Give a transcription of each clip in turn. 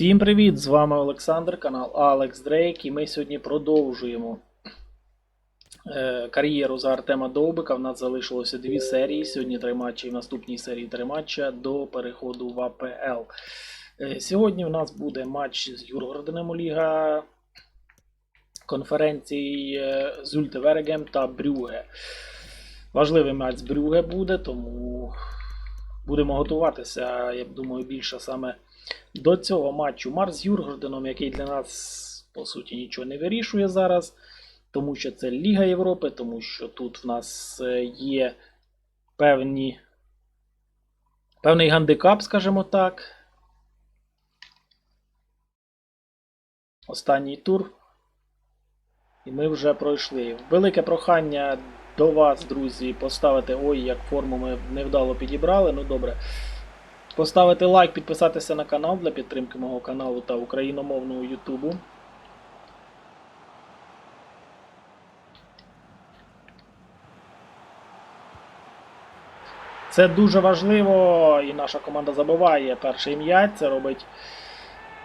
Всім привіт! З вами Олександр, канал Алекс Дрейк, і ми сьогодні продовжуємо е, кар'єру за Артема Довбика. В нас залишилося дві серії. Сьогодні три матчі і в наступній серії три матча до переходу в АПЛ. Е, сьогодні в нас буде матч з Юргороденом у Ліга конференції е, Зюльте Вергем та Брюге. Важливий матч з Брюге буде, тому будемо готуватися, я думаю, більше саме до цього матчу Марс з Юргорденом, який для нас по суті нічого не вирішує зараз, тому що це Ліга Європи, тому що тут в нас е, є певні, певний гандикап, скажімо так. Останній тур. І ми вже пройшли. Велике прохання до вас, друзі, поставити. Ой, як форму ми невдало підібрали. Ну добре. Поставити лайк, підписатися на канал для підтримки мого каналу та україномовного Ютубу. Це дуже важливо, і наша команда забиває перший м'яч. Це робить.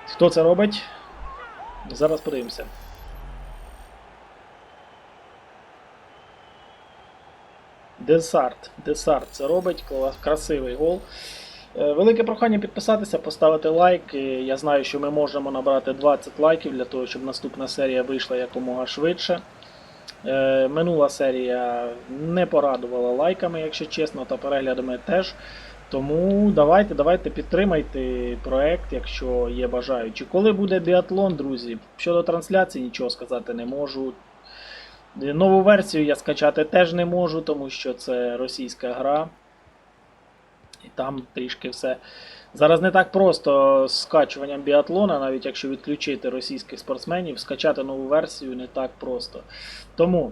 Хто це робить? Зараз подивимося. Десарт. Десарт це робить. Красивий гол. Е, Велике прохання підписатися, поставити лайк. Я знаю, що ми можемо набрати 20 лайків для того, щоб наступна серія вийшла якомога швидше. Е, Минула серія не порадувала лайками, якщо чесно, та переглядами теж. Тому давайте, давайте підтримайте проект, якщо є бажаючі. Коли буде біатлон, друзі, щодо трансляції нічого сказати не можу. Нову версію я скачати теж не можу, тому що це російська гра. І там трішки все. Зараз не так просто з скачуванням біатлона, навіть якщо відключити російських спортсменів, скачати нову версію не так просто. Тому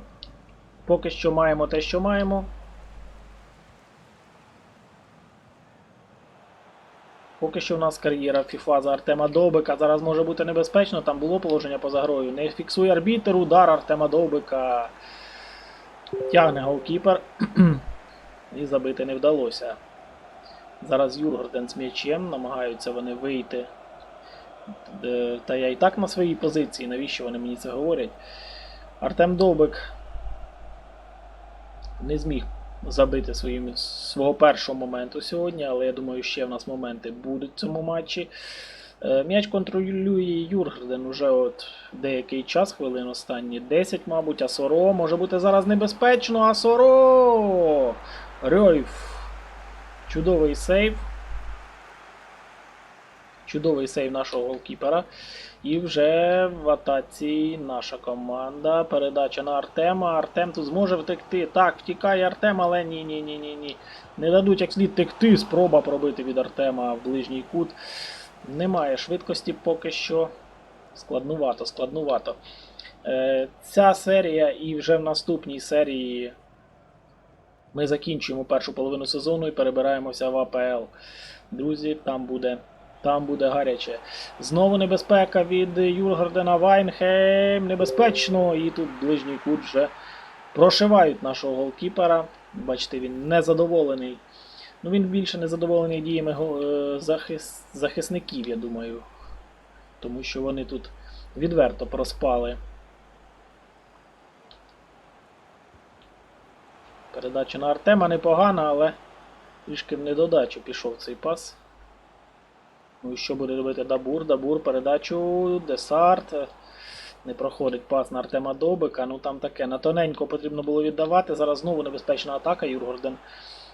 поки що маємо те, що маємо. Поки що в нас кар'єра FIFA за Артема Довбика. Зараз може бути небезпечно, там було положення поза грою. Не фіксує арбітер, удар Артема Довбика. Тягне голкіпер. І забити не вдалося. Зараз Юргорден з м'ячем, намагаються вони вийти. Та я і так на своїй позиції, навіщо вони мені це говорять? Артем Довбик не зміг забити своїм, свого першого моменту сьогодні, але я думаю, ще в нас моменти будуть в цьому матчі. Е, М'яч контролює Юргерден уже от деякий час, хвилин останні 10, мабуть, Асоро може бути зараз небезпечно. Асоро! Рьойф. Чудовий сейв. Чудовий сейв нашого голкіпера. І вже в атаці наша команда. Передача на Артема. Артем тут зможе втекти. Так, втікає Артем, але ні, ні, ні, ні, ні. Не дадуть як слід текти. Спроба пробити від Артема в ближній кут. Немає швидкості поки що. Складнувато, складнувато. Е, ця серія і вже в наступній серії ми закінчуємо першу половину сезону і перебираємося в АПЛ. Друзі, там буде, там буде гаряче. Знову небезпека від Юргардена Вайнхейм. Небезпечно. І тут ближній кут вже прошивають нашого голкіпера. Бачите, він незадоволений. Ну, він більше незадоволений діями е, захис... захисників, я думаю. Тому що вони тут відверто проспали. Передача на Артема непогана, але трішки в недодачу пішов цей пас. Ну і що буде робити Дабур? Дабур передачу Десарт. Не проходить пас на Артема Добика. Ну там таке. На тоненько потрібно було віддавати. Зараз знову небезпечна атака. Юргорден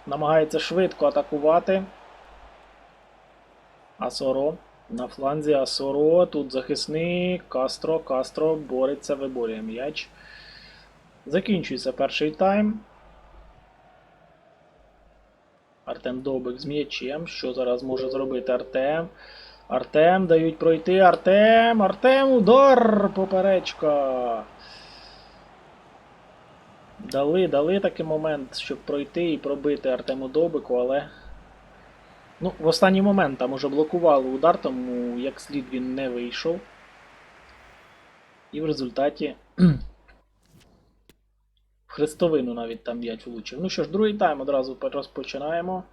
намагається швидко атакувати. Асоро. На фланзі Асоро. Тут захисник. Кастро. Кастро бореться, виборює м'яч. Закінчується перший тайм. Артем Довбик з м'ячем. Що зараз може зробити Артем? Артем дають пройти. Артем! Артем! Удар! Поперечка! Дали, дали такий момент, щоб пройти і пробити Артему Довбику, але. Ну, в останній момент там уже блокували удар, тому як слід він не вийшов. І в результаті. Хрестовину навіть там м'яч влучив. Ну що ж, другий тайм одразу розпочинаємо.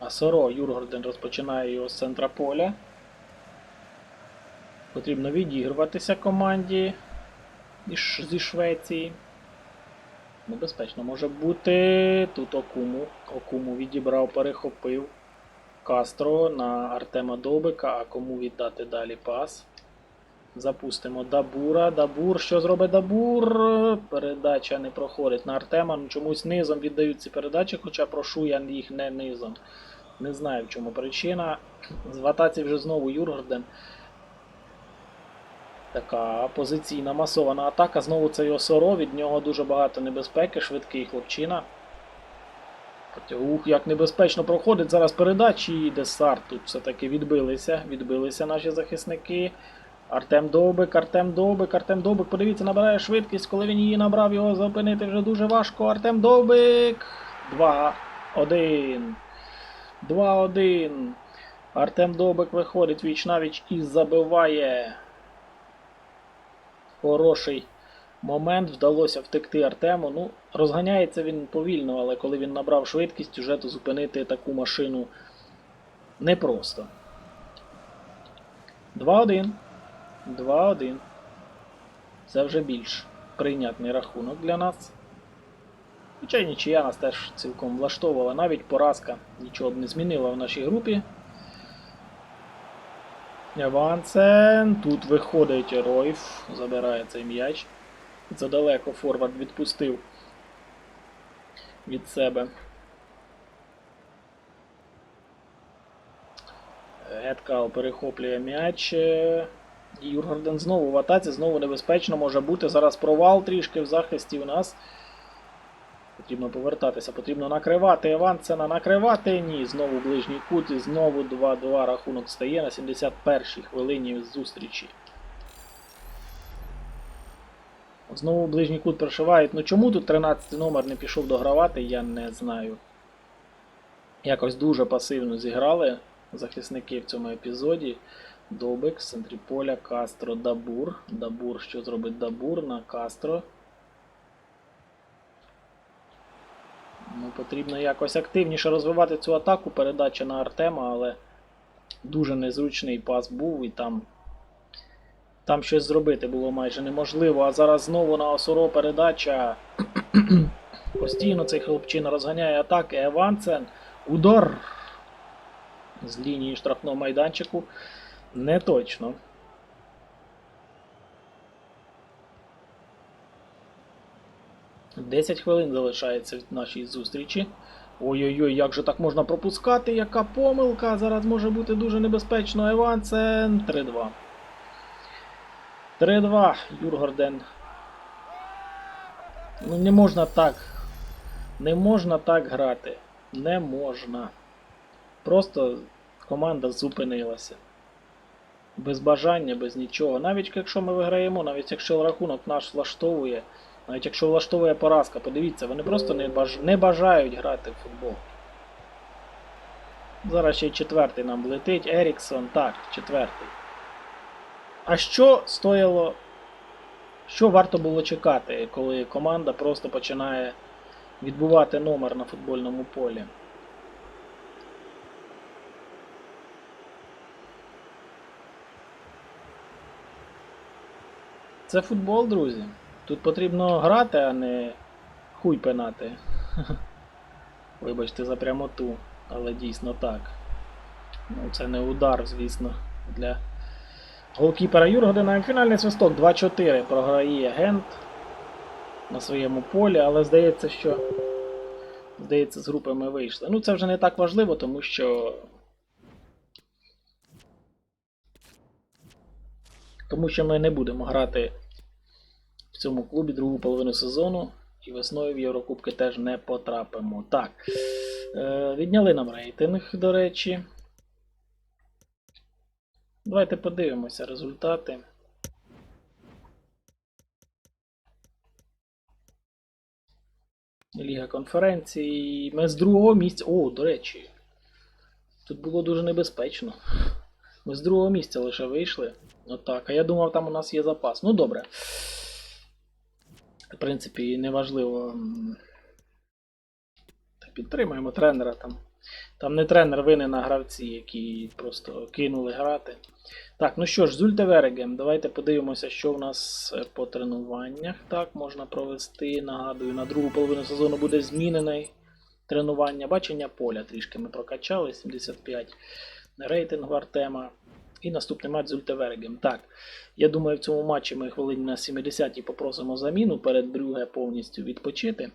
Асоро Юргорден розпочинає його з центра поля. Потрібно відігруватися команді зі Швеції. Небезпечно може бути. Тут Окуму. Окуму відібрав, перехопив Кастро на Артема Довбика, а кому віддати далі пас. Запустимо Дабура. Дабур. Що зробить Дабур? Передача не проходить на Артема. Ну, чомусь низом віддають ці передачі, хоча прошу я їх не низом. Не знаю в чому причина. В атаці вже знову Юргорден. Така позиційна масована атака. Знову цей Осоро, від нього дуже багато небезпеки, швидкий хлопчина. Ух, як небезпечно проходить зараз передачі і Десарт. Тут все-таки відбилися. Відбилися наші захисники. Артем Довбик, Артем Довбик, Артем Довбик, подивіться, набирає швидкість, коли він її набрав, його зупинити вже дуже важко. Артем Довбик. 2-1. 2-1. Артем Довбик виходить віч навіч і забиває. Хороший момент. Вдалося втекти Артему. Ну, розганяється він повільно, але коли він набрав швидкість, уже то зупинити таку машину непросто. 2-1. 2-1. Це вже більш прийнятний рахунок для нас. Хоча нічия нас теж цілком влаштовувала. Навіть поразка нічого б не змінила в нашій групі. Авансен. Тут виходить Ройф, забирає цей м'яч. Задалеко Форвард відпустив від себе. Геткал перехоплює м'яч. І Юргорден знову в атаці, знову небезпечно може бути. Зараз провал трішки в захисті у нас. Потрібно повертатися, потрібно накривати Евансена, накривати. Ні, знову ближній кут і знову 2-2 рахунок стає на 71-й хвилині зустрічі. Знову ближній кут прошивають. Ну чому тут 13 номер не пішов догравати, я не знаю. Якось дуже пасивно зіграли захисники в цьому епізоді. Добик, з центрі поля, Кастро, Дабур. Дабур, що зробить Дабур на Кастро. Ну, потрібно якось активніше розвивати цю атаку. Передача на Артема, але дуже незручний пас був і там. Там щось зробити було майже неможливо. А зараз знову на Осоро передача. Постійно цей хлопчина розганяє атаки. Евансен. Удар з лінії штрафного майданчику. Не точно. Десять хвилин залишається від нашій зустрічі. Ой-ой-ой, як же так можна пропускати? Яка помилка? Зараз може бути дуже небезпечно. Евансен 3-2. 3-2. Юргорден. Ну не можна так. Не можна так грати. Не можна. Просто команда зупинилася. Без бажання, без нічого. Навіть якщо ми виграємо, навіть якщо рахунок наш влаштовує, навіть якщо влаштовує поразка, подивіться, вони просто не, баж... не бажають грати в футбол. Зараз ще й четвертий нам летить. Еріксон, так, четвертий. А що стояло. Що варто було чекати, коли команда просто починає відбувати номер на футбольному полі? Це футбол, друзі. Тут потрібно грати, а не хуй пинати. Вибачте за прямоту, але дійсно так. Ну, це не удар, звісно, для голкіпера Юргодена. Фінальний свисток 2-4 програє Гент на своєму полі, але здається, що. Здається, з групи ми вийшли. Ну, це вже не так важливо, тому що. Тому що ми не будемо грати цьому клубі другу половину сезону. І весною в Єврокубки теж не потрапимо. Так. Е, відняли нам рейтинг, до речі. Давайте подивимося результати. Ліга конференцій. Ми з другого місця. О, до речі. Тут було дуже небезпечно. Ми з другого місця лише вийшли. Отак. А я думав, там у нас є запас. Ну добре. В принципі, неважливо. Підтримаємо тренера там. Там не тренер винен, а гравці, які просто кинули грати. Так, ну що ж, Зульте Верегем, давайте подивимося, що в нас е, по тренуваннях. Так, можна провести. Нагадую, на другу половину сезону буде змінений тренування. Бачення поля трішки ми прокачали, 75 рейтингу Артема. І наступний матч з Ультевергем. Так, я думаю, в цьому матчі ми хвилині на 70-ті попросимо заміну перед Брюге повністю відпочити.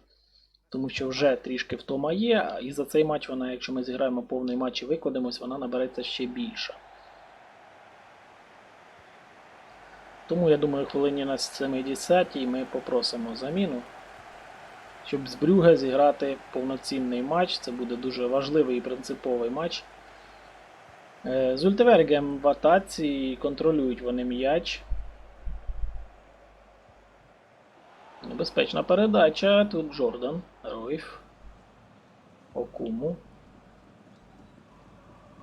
Тому що вже трішки втома є, і за цей матч вона, якщо ми зіграємо повний матч і викладемось, вона набереться ще більше. Тому я думаю, хвилині на 70 ми попросимо заміну, щоб з Брюге зіграти повноцінний матч. Це буде дуже важливий і принциповий матч. Е, З Ультевергем в атаці контролюють вони м'яч. Небезпечна передача. Тут Джордан, Ройф, Окуму.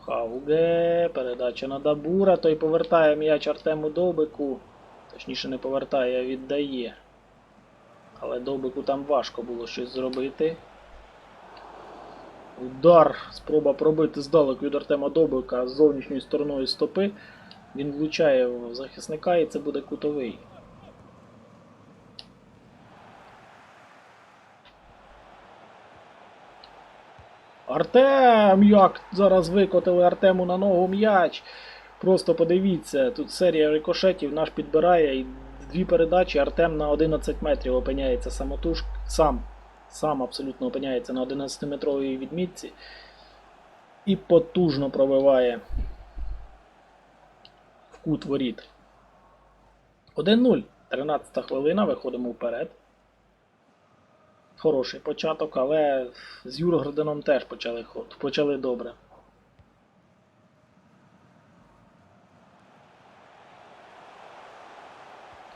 Хауге. Передача на Дабура. Той повертає м'яч Артему Довбику. Точніше не повертає, а віддає. Але Довбику там важко було щось зробити. Удар. Спроба пробити здалеку від Артема Довбика з зовнішньою стороною стопи. Він влучає в захисника і це буде кутовий. Артем! Як зараз викотили Артему на ногу м'яч. Просто подивіться, тут серія рикошетів наш підбирає і дві передачі. Артем на 11 метрів опиняється самотуж сам. Сам абсолютно опиняється на 11-метровій відмітці. І потужно пробиває в кут воріт. 1-0. 13 хвилина, виходимо вперед. Хороший початок, але з Юргороденом теж почали ход. Почали добре.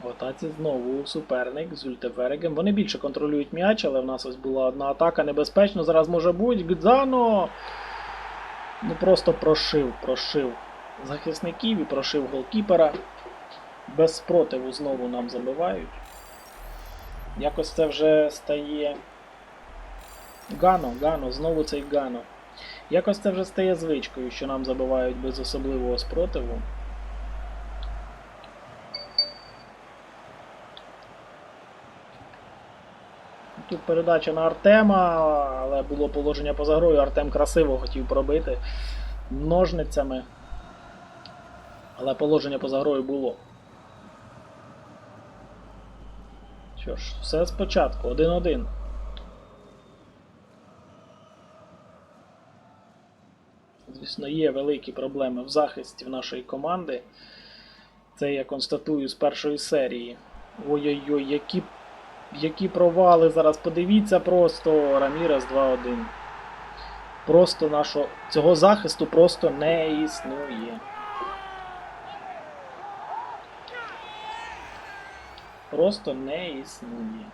В атаці знову суперник з Ультеферегем. Вони більше контролюють м'яч, але в нас ось була одна атака небезпечно. Зараз може бути. Гдзано! Ну просто прошив, прошив захисників і прошив голкіпера. Без спротиву знову нам забивають. Якось це вже стає. Гано, Гано, знову цей Гано. Якось це вже стає звичкою, що нам забивають без особливого спротиву. Тут передача на Артема, але було положення поза грою. Артем красиво хотів пробити ножницями. Але положення поза грою було. Що ж, все спочатку, 1-1. Звісно, є великі проблеми в захисті в нашої команди. Це я констатую з першої серії. Ой-ой-ой, які, які провали зараз. Подивіться просто Рамірес 2-1. Просто нашого цього захисту просто не існує. Просто не існує.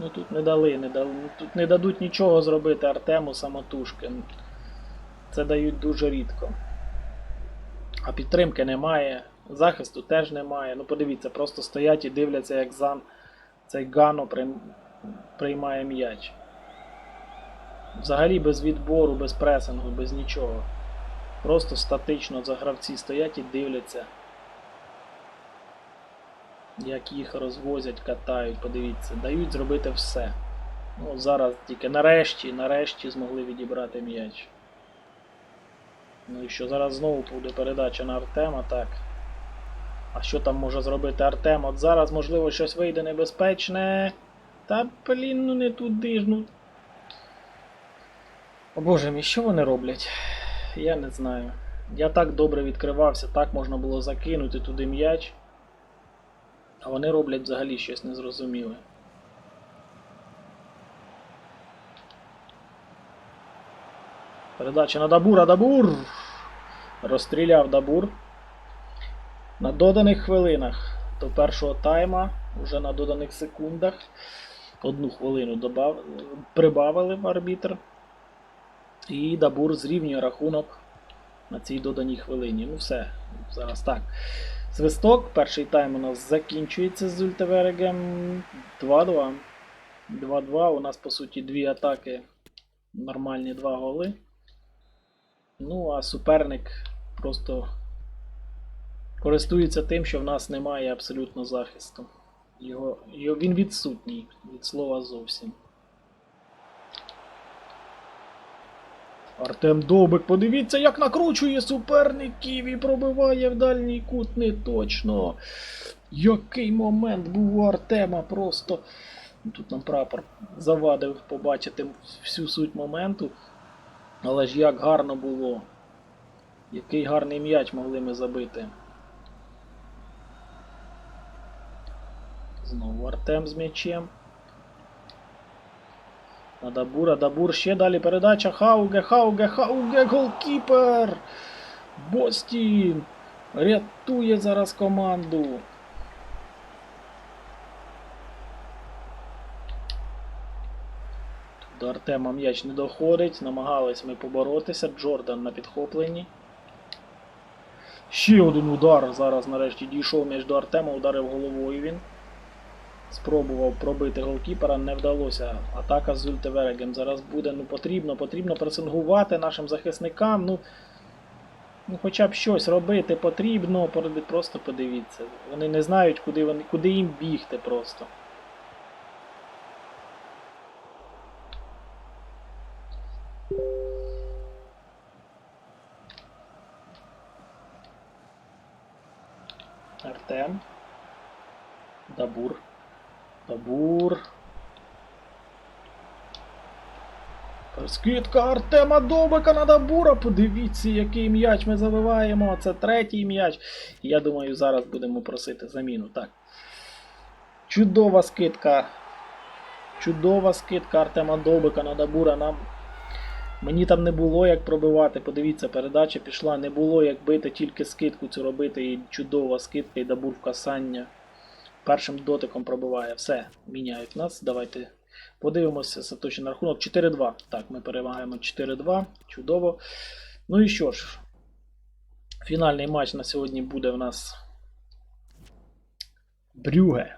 Ну тут не дали, не дали. ну, Тут не дадуть нічого зробити Артему самотужки. Це дають дуже рідко. А підтримки немає, захисту теж немає. Ну подивіться, просто стоять і дивляться, як зам цей Гано приймає м'яч. Взагалі без відбору, без пресингу, без нічого. Просто статично за гравці стоять і дивляться. Як їх розвозять, катають, подивіться, дають зробити все. Ну, зараз тільки нарешті, нарешті змогли відібрати м'яч. Ну і що, зараз знову буде передача на Артема, так. А що там може зробити Артем? От зараз, можливо, щось вийде небезпечне. Та блін, ну не туди ж, ну. О боже мій, що вони роблять? Я не знаю. Я так добре відкривався, так можна було закинути туди м'яч. А вони роблять взагалі щось незрозуміле. Передача на Дабура, Дабур! Розстріляв Дабур. На доданих хвилинах до першого тайма, вже на доданих секундах. Одну хвилину добав... прибавили в арбітр. І Дабур зрівнює рахунок на цій доданій хвилині. Ну все, зараз так. Свисток, перший тайм у нас закінчується з Ультеверегем 2-2. 2-2. У нас по суті дві атаки, нормальні два голи. Ну, а суперник просто користується тим, що в нас немає абсолютно захисту. Його, його, він відсутній від слова зовсім. Артем Довбик, подивіться, як накручує суперників і пробиває в дальній кут не точно. Який момент був у Артема просто. Тут нам прапор завадив побачити всю суть моменту. Але ж як гарно було. Який гарний м'яч могли ми забити. Знову Артем з м'ячем. На Дабура, Дабур ще далі передача. Хауге, Хауге, Хауге, голкіпер! Бостін! Рятує зараз команду. До Артема м'яч не доходить. Намагались ми поборотися. Джордан на підхопленні. Ще один удар. Зараз нарешті дійшов м'яч до Артема, ударив головою він. Спробував пробити голкіпера, не вдалося. Атака з Ультеверегем зараз буде. Ну потрібно, потрібно пресингувати нашим захисникам. Ну, ну хоча б щось робити потрібно. Просто подивіться. Вони не знають, куди, вони, куди їм бігти просто. Артем. Дабур. Дабур. Скидка Артема Добика на Дабура. Подивіться, який м'яч ми забиваємо. Це третій м'яч. Я думаю, зараз будемо просити заміну. Так. Чудова скидка. Чудова скидка Артема Довбика на Дабура. Нам... Мені там не було як пробивати. Подивіться, передача пішла. Не було як бити, тільки скидку цю робити. І чудова скидка, і Дабур в касання. Першим дотиком пробиває. Все, міняють нас. Давайте подивимося остаточний рахунок. 4-2. Так, ми перемагаємо 4-2. Чудово. Ну і що ж, фінальний матч на сьогодні буде в нас Брюге.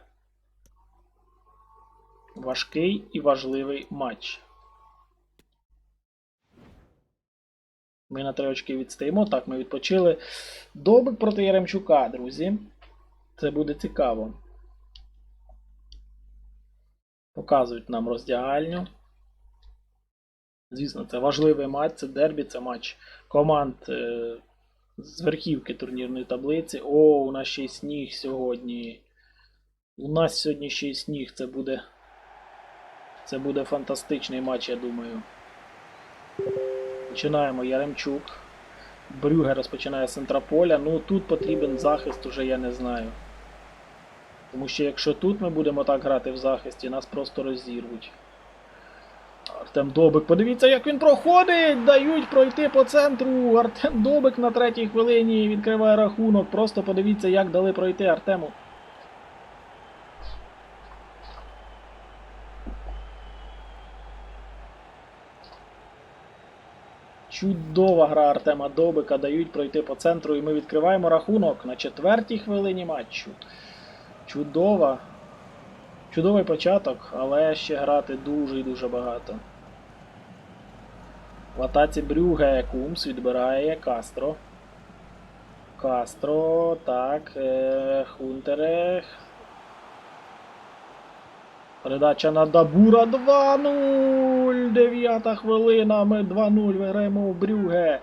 Важкий і важливий матч. Ми на три очки відстаємо. Так, ми відпочили. Добик проти Яремчука, друзі. Це буде цікаво. Показують нам роздягальню. Звісно, це важливий матч, це дербі, це матч команд е, з верхівки турнірної таблиці. О, у нас ще й сніг сьогодні. У нас сьогодні ще й сніг. Це буде. Це буде фантастичний матч, я думаю. Починаємо Яремчук. Брюге розпочинає з центра поля. Ну тут потрібен захист, уже я не знаю. Тому що якщо тут ми будемо так грати в захисті, нас просто розірвуть. Артем Добик, подивіться, як він проходить! Дають пройти по центру. Артем Добик на третій хвилині відкриває рахунок. Просто подивіться, як дали пройти Артему. Чудова гра Артема Добика. Дають пройти по центру. І ми відкриваємо рахунок на четвертій хвилині матчу. Чудова. Чудовий початок, але ще грати дуже і дуже багато. В атаці Брюге Кумс відбирає Кастро. Кастро. Так. Е, Хунтере. Передача на Дабура 2-0. Дев'ята хвилина. Ми 2-0 виграємо у Брюге.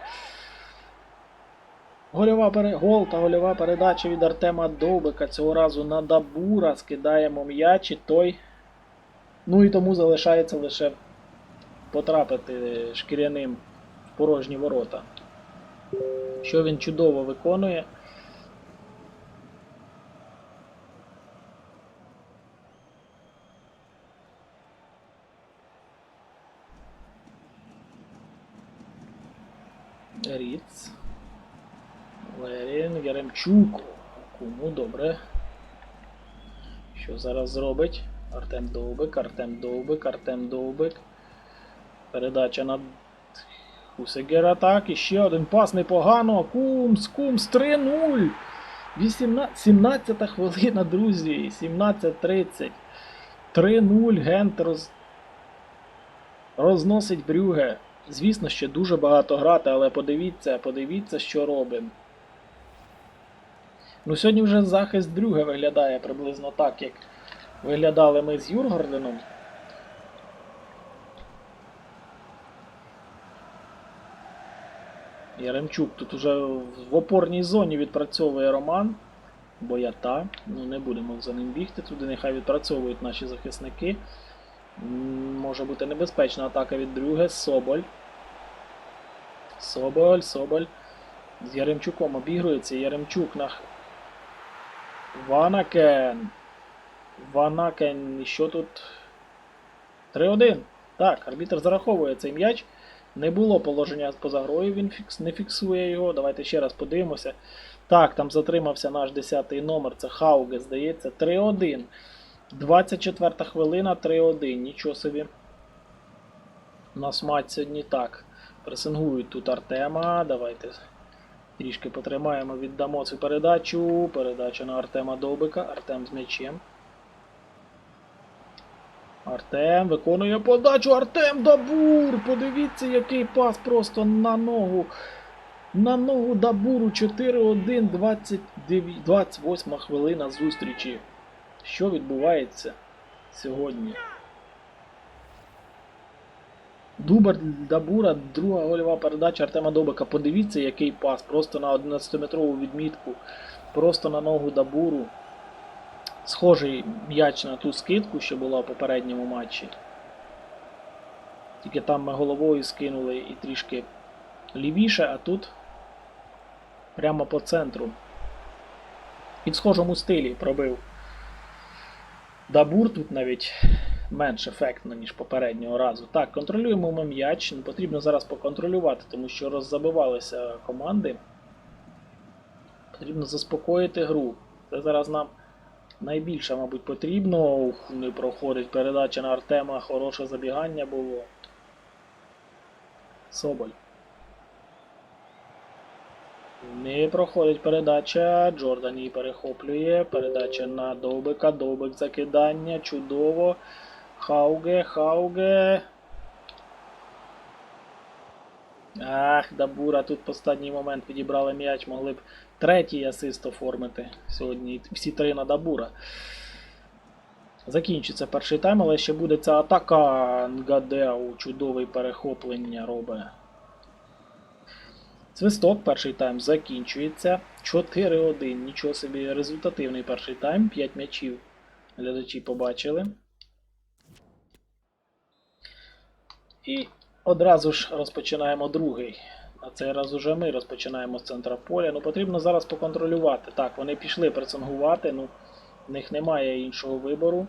Гольова пере... Гол та гольова передача від Артема Довбика. Цього разу на Дабура скидаємо м'яч і той. Ну і тому залишається лише потрапити шкіряним в порожні ворота. Що він чудово виконує. Ріц. Лерін, Яремчук. Кому добре. Що зараз зробить? Артем Довбик, Артем Довбик, Артем Довбик. Передача на Кусегера так, і ще один пас непогано. Кумс, Кумс 3-0. 18, 17 хвилина, друзі. 17.30. 3-0 Гент роз... розносить Брюге. Звісно, ще дуже багато грати, але подивіться, подивіться, що робимо. Ну, сьогодні вже захист Брюге виглядає приблизно так, як виглядали ми з Юргорденом. Яремчук тут уже в опорній зоні відпрацьовує Роман. Боята. Ну не будемо за ним бігти туди, нехай відпрацьовують наші захисники. Може бути небезпечна атака від Брюге. Соболь. Соболь, Соболь. З Яремчуком обігрується. Яремчук на Ванакен. Ванакен. І що тут? 3-1. Так, арбітр зараховує цей м'яч. Не було положення поза грою, він фікс, не фіксує його. Давайте ще раз подивимося. Так, там затримався наш 10-й номер, це Хауге, здається. 3-1. 24 хвилина, 3-1. Нічого собі. У нас матч сьогодні так. Пресингують тут Артема. Давайте трішки потримаємо, віддамо цю передачу. Передача на Артема Довбика. Артем з м'ячем. Артем виконує подачу. Артем Дабур! Подивіться, який пас просто на ногу. На ногу Дабуру 4-1, 29 28 хвилина зустрічі. Що відбувається сьогодні? Дубар Дабура, друга гольова передача Артема Добика. Подивіться, який пас. Просто на 11-метрову відмітку. Просто на ногу Дабуру. Схожий м'яч на ту скидку, що була в попередньому матчі. Тільки там ми головою скинули і трішки лівіше, а тут прямо по центру. Під схожому стилі пробив. Дабур тут навіть менш ефектно, ніж попереднього разу. Так, контролюємо ми м'яч. Ну, Потрібно зараз поконтролювати, тому що роззабивалися команди. Потрібно заспокоїти гру. Це зараз нам найбільше, мабуть, потрібно. Ух, не проходить передача на Артема. Хороше забігання було. Соболь. Не проходить передача. Джордан її перехоплює. Передача на Довбика. Довбик закидання. Чудово. Хауге, Хауге. Ах, Дабура тут в останній момент підібрали м'яч, могли б третій асист оформити сьогодні. Всі три на Дабура. Закінчиться перший тайм, але ще буде ця атака Нгадеу. Чудовий перехоплення робить. Свисток, перший тайм закінчується. 4-1. Нічого собі результативний перший тайм. 5 м'ячів глядачі побачили. І одразу ж розпочинаємо другий. На цей раз уже ми розпочинаємо з центра поля. Ну потрібно зараз поконтролювати. Так, вони пішли пресингувати, ну в них немає іншого вибору.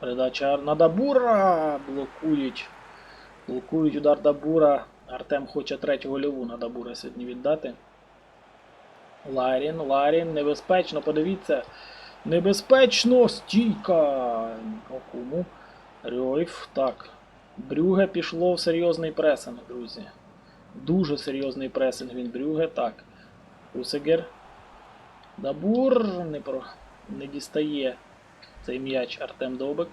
Передача на Дабура блокують. Блокують удар Дабура. Артем хоче третю гольову на Дабура сьогодні віддати. Ларін, Ларін, небезпечно, подивіться. Небезпечно! Стійка! Окуму. Рьойф. Так. Брюге пішло в серйозний пресинг, друзі. Дуже серйозний пресинг він Брюге. Так. Усегер. Дабур не, про... не дістає цей м'яч Артем Довбик.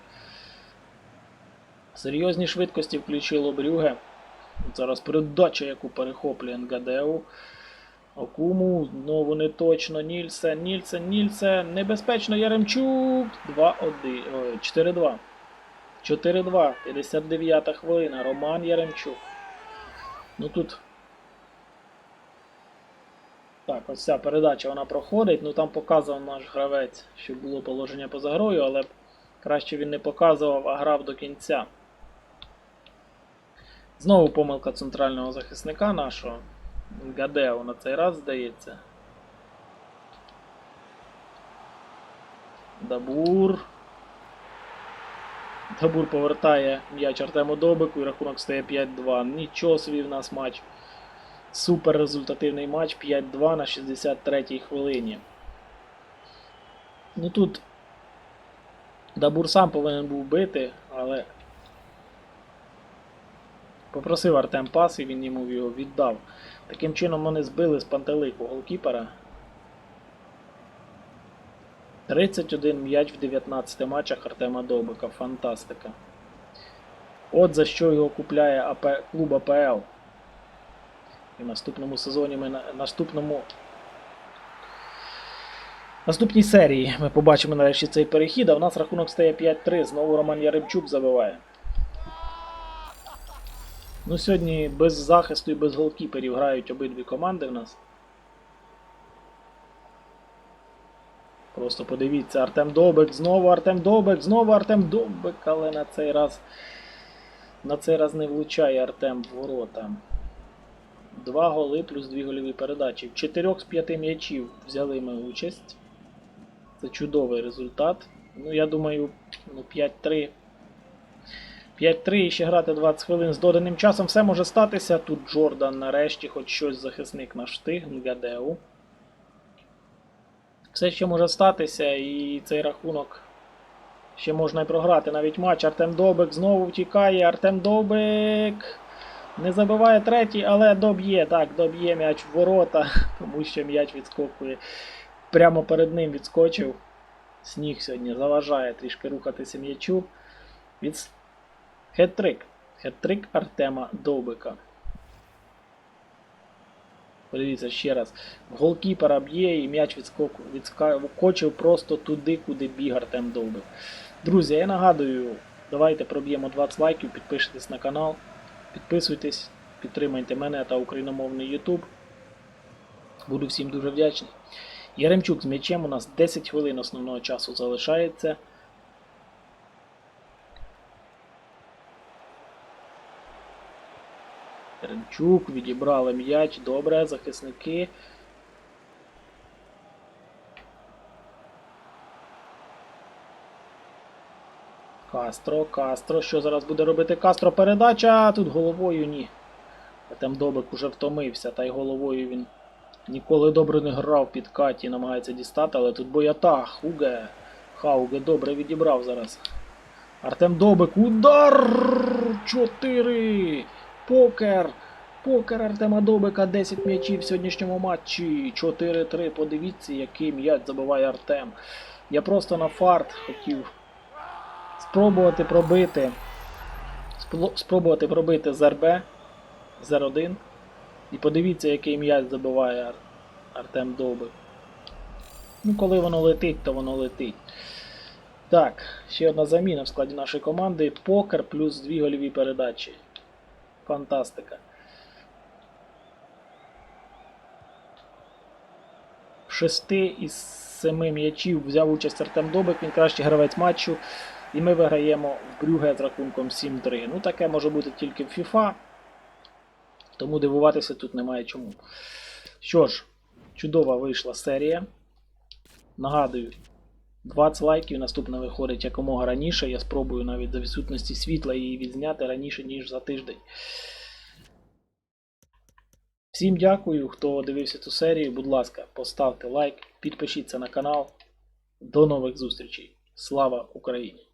Серйозні швидкості включило Брюге. Зараз передача, яку перехоплює Нгадеу. Окуму, знову не точно. Нільсен, Нільсен, Нільсен. Небезпечно Яремчук. 2-1. 4-2. 4-2. 59-та хвилина. Роман Яремчук. Ну тут. Так, ось ця передача вона проходить. Ну там показував наш гравець, що було положення поза грою, але краще він не показував, а грав до кінця. Знову помилка центрального захисника нашого. Гадео на цей раз здається. Дабур. Дабур повертає м'яч Артему Добику і рахунок стає 5-2. Нічого собі в нас матч. Супер результативний матч 5-2 на 63-й хвилині. Ну тут Дабур сам повинен був бити, але Попросив Артем пас, і він йому його віддав. Таким чином вони збили з пантелику голкіпера. 31 м'яч в 19 матчах Артема Довбика. Фантастика. От за що його купляє АП... клуб АПЛ. І в наступному сезоні ми наступному. Наступній серії ми побачимо нарешті цей перехід, а в нас рахунок стає 5-3. Знову Роман Яремчук забиває. Ну, сьогодні без захисту і без голкіперів грають обидві команди в нас. Просто подивіться, Артем Довбик, знову Артем Довбик, знову Артем Довбик, але на цей раз. На цей раз не влучає Артем в ворота. Два голи плюс дві гольові передачі. В чотирьох з п'яти м'ячів взяли ми участь. Це чудовий результат. Ну, я думаю, ну, 5-3. 5-3 і ще грати 20 хвилин з доданим часом. Все може статися. Тут Джордан нарешті, хоч щось захисник наш встиг, Нгадеу. Все ще може статися, і цей рахунок ще можна і програти. Навіть матч. Артем Довбик знову втікає. Артем Довбик не забиває третій, але доб'є. Так, доб'є м'яч в ворота, тому що м'яч відскокує. Прямо перед ним відскочив. Сніг сьогодні заважає трішки рухатися м'ячу. Від... Хет-трик. Хет-трик Артема Довбика. Подивіться ще раз. Голкіпера б'є і м'яч відскочив просто туди, куди біг Артем Довбик. Друзі, я нагадую, давайте проб'ємо 20 лайків, підпишитесь на канал, підписуйтесь, підтримайте мене та україномовний YouTube. Буду всім дуже вдячний. Яремчук з м'ячем у нас 10 хвилин основного часу залишається. Яремчук, відібрали м'яч, добре, захисники. Кастро, Кастро. Що зараз буде робити Кастро? Передача. Тут головою ні. Там Добик уже втомився, та й головою він ніколи добре не грав під Каті, намагається дістати, але тут боята. Хуге. Хауге добре відібрав зараз. Артем Добик. Удар! 4! Покер! Покер Артема Добика 10 м'ячів в сьогоднішньому матчі. 4-3. Подивіться, який м'яч забиває Артем. Я просто на фарт хотів спробувати пробити. Спробувати пробити з РБ з R1. І подивіться, який м'яч забиває Артем Довбик. Ну, коли воно летить, то воно летить. Так, ще одна заміна в складі нашої команди. Покер плюс дві гольові передачі. Фантастика. Шести із семи м'ячів взяв участь Артем Добик, він кращий гравець матчу. І ми виграємо в Брюге з рахунком 7-3. Ну, таке може бути тільки в FIFA. Тому дивуватися тут немає чому. Що ж, чудова вийшла серія. Нагадую, 20 лайків наступне виходить якомога раніше. Я спробую навіть за відсутності світла її відзняти раніше, ніж за тиждень. Всім дякую, хто дивився цю серію. Будь ласка, поставте лайк, підпишіться на канал. До нових зустрічей. Слава Україні!